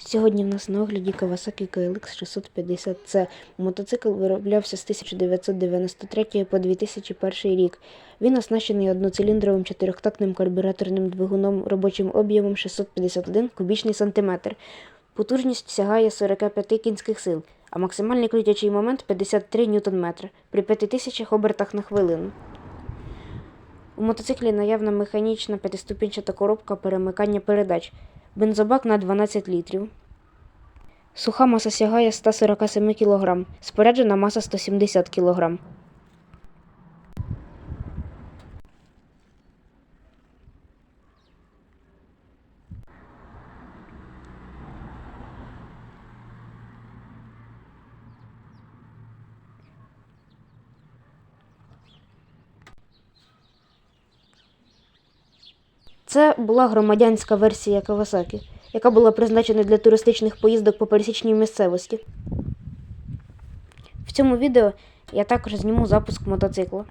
Сьогодні в нас на огляді Kawasaki KLX 650C. Мотоцикл вироблявся з 1993 по 2001 рік. Він оснащений одноциліндровим чотирьохтактним карбюраторним двигуном робочим об'ємом 651 кубічний сантиметр. Потужність сягає 45 кінських сил, а максимальний крутячий момент 53 Нм при 5000 обертах на хвилину. У мотоциклі наявна механічна п'ятиступінчата коробка перемикання передач, бензобак на 12 літрів. Суха маса сягає 147 кг, споряджена маса 170 кг. Це була громадянська версія Кавасакі, яка була призначена для туристичних поїздок по пересічній місцевості. В цьому відео я також зніму запуск мотоцикла.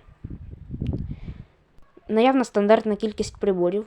Наявна стандартна кількість приборів.